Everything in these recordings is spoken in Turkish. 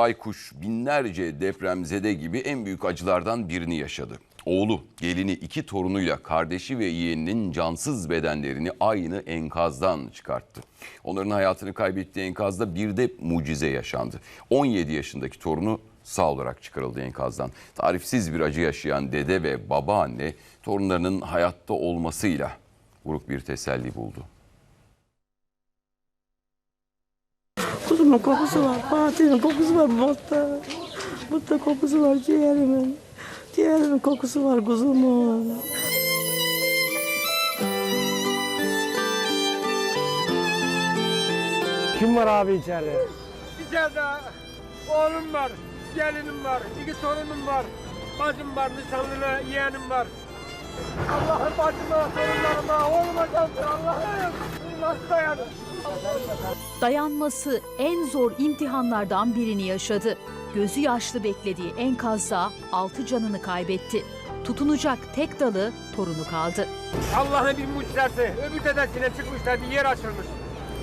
Baykuş binlerce depremzede gibi en büyük acılardan birini yaşadı. Oğlu, gelini, iki torunuyla kardeşi ve yeğeninin cansız bedenlerini aynı enkazdan çıkarttı. Onların hayatını kaybettiği enkazda bir de mucize yaşandı. 17 yaşındaki torunu sağ olarak çıkarıldı enkazdan. Tarifsiz bir acı yaşayan dede ve babaanne torunlarının hayatta olmasıyla buruk bir teselli buldu. Kuzumun kokusu var, Fatih'in kokusu var mutta. Mutta kokusu var ciğerimin. Ciğerimin kokusu var kuzumun. Kim var abi içeride? İçeride oğlum var, gelinim var, iki torunum var, bacım var, nişanlılı yeğenim var. Allah'ım bacıma, torunlarıma, oğluma gelsin Allah'ım. Nasıl dayanır? Dayanması en zor imtihanlardan birini yaşadı. Gözü yaşlı beklediği enkazda altı canını kaybetti. Tutunacak tek dalı torunu kaldı. Allah'ın bir mucizesi, öbür dedesine çıkmışlar bir yer açılmış.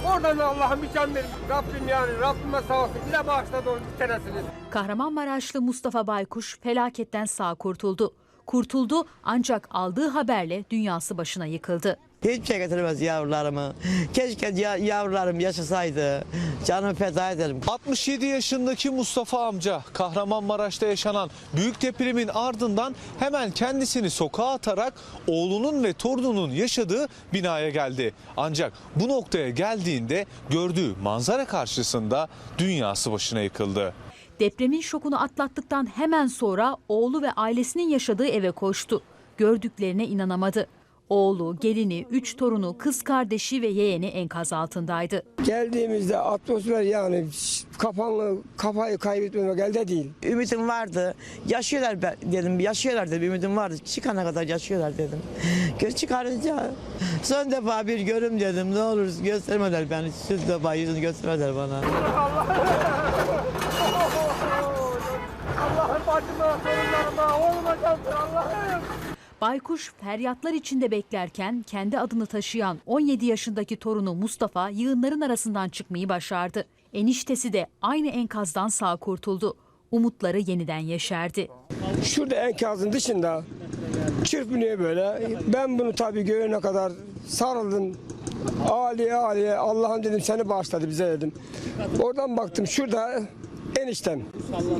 Oradan Allah'ım bir can verin. Rabbim yani, Rabbime sağ olsun. Bize bağışladı onun bir tanesini. Kahramanmaraşlı Mustafa Baykuş felaketten sağ kurtuldu. Kurtuldu ancak aldığı haberle dünyası başına yıkıldı. Hiçbir şey getiremez yavrularımı. Keşke ya- yavrularım yaşasaydı. Canımı feda ederim. 67 yaşındaki Mustafa amca Kahramanmaraş'ta yaşanan büyük depremin ardından hemen kendisini sokağa atarak oğlunun ve torununun yaşadığı binaya geldi. Ancak bu noktaya geldiğinde gördüğü manzara karşısında dünyası başına yıkıldı. Depremin şokunu atlattıktan hemen sonra oğlu ve ailesinin yaşadığı eve koştu. Gördüklerine inanamadı. Oğlu, gelini, üç torunu, kız kardeşi ve yeğeni enkaz altındaydı. Geldiğimizde atmosfer yani kafanı kafayı kaybetmemek elde değil. Ümidim vardı. Yaşıyorlar dedim. Yaşıyorlar dedim. Ümidim vardı. Çıkana kadar yaşıyorlar dedim. Göz çıkarınca son defa bir görüm dedim. Ne olur göstermediler beni. Son defa yüzünü göstermediler bana. Allah'ım bacıma, torunlarıma, oğluma gelsin Allah'ım. Baykuş feryatlar içinde beklerken kendi adını taşıyan 17 yaşındaki torunu Mustafa yığınların arasından çıkmayı başardı. Eniştesi de aynı enkazdan sağ kurtuldu. Umutları yeniden yeşerdi. Şurada enkazın dışında çırpınıyor böyle. Ben bunu tabii görene kadar sarıldım. Aliye aliye Allah'ım dedim seni bağışladı bize dedim. Oradan baktım şurada eniştem.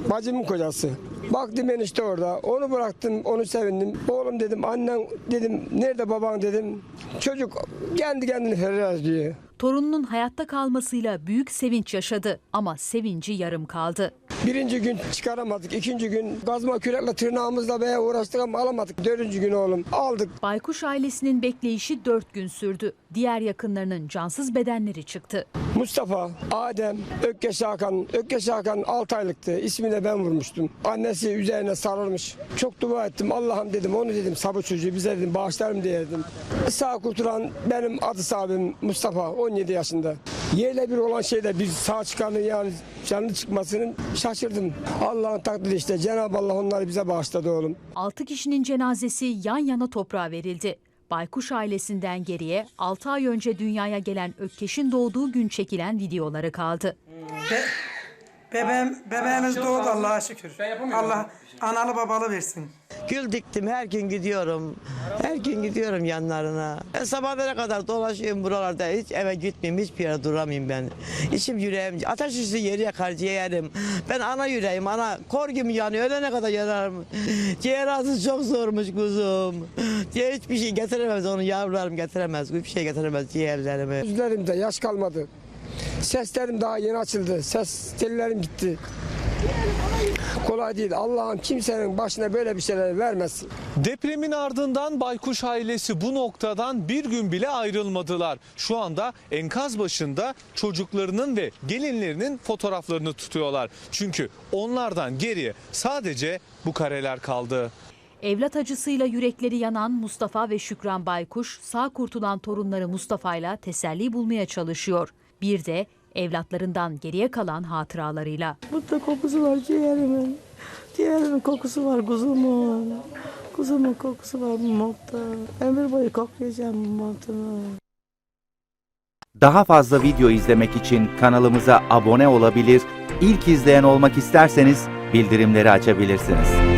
Bacımın kocası. Baktım enişte orada. Onu bıraktım, onu sevindim. Oğlum dedim, annen dedim, nerede baban dedim. Çocuk kendi kendini feryat ediyor. Torununun hayatta kalmasıyla büyük sevinç yaşadı ama sevinci yarım kaldı. Birinci gün çıkaramadık. ikinci gün gazma kürekle tırnağımızla veya uğraştık ama alamadık. Dördüncü gün oğlum aldık. Baykuş ailesinin bekleyişi 4 gün sürdü. Diğer yakınlarının cansız bedenleri çıktı. Mustafa, Adem, Ökkeş Hakan. Ökkeş Hakan 6 aylıktı. İsmini de ben vurmuştum. Annesi üzerine sarılmış. Çok dua ettim. Allah'ım dedim onu dedim sabır çocuğu bize dedim bağışlarım diye dedim. Sağ kurtulan benim adı sahibim Mustafa 17 yaşında. Yerle bir olan şeyde bir sağ çıkanı yani canlı çıkmasının şaşırdım. Allah'ın takdiri işte Cenab-ı Allah onları bize bağışladı oğlum. 6 kişinin cenazesi yan yana toprağa verildi. Baykuş ailesinden geriye 6 ay önce dünyaya gelen Ökkeş'in doğduğu gün çekilen videoları kaldı. Bebeğim, bebeğimiz doğdu Allah'a şükür. Allah analı babalı versin. Gül diktim. Her gün gidiyorum. Her gün gidiyorum yanlarına. Ben sabahlara kadar dolaşıyorum buralarda. Hiç eve gitmeyeyim. Hiçbir yere duramayayım ben. İçim yüreğim. Ateş üstü yeri yakar ciğerim. Ben ana yüreğim. Ana kor gibi yanıyor. Ölene kadar yanarım. Ciğer ağzı çok zormuş kuzum. Ciğer hiçbir şey getiremez. Onu yavrularım getiremez. Hiçbir şey getiremez ciğerlerimi. Yüzlerimde yaş kalmadı. Seslerim daha yeni açıldı. Ses tellerim gitti. Kolay değil. Allah'ım kimsenin başına böyle bir şeyler vermesin. Depremin ardından Baykuş ailesi bu noktadan bir gün bile ayrılmadılar. Şu anda enkaz başında çocuklarının ve gelinlerinin fotoğraflarını tutuyorlar. Çünkü onlardan geriye sadece bu kareler kaldı. Evlat acısıyla yürekleri yanan Mustafa ve Şükran Baykuş sağ kurtulan torunları Mustafa'yla teselli bulmaya çalışıyor. Bir de evlatlarından geriye kalan hatıralarıyla. Mutta kokusu var ciğerimin. Ciğerimin kokusu var kuzumun. Kuzumun kokusu var bu mutta. Ömür boyu koklayacağım bu montumu. Daha fazla video izlemek için kanalımıza abone olabilir, ilk izleyen olmak isterseniz bildirimleri açabilirsiniz.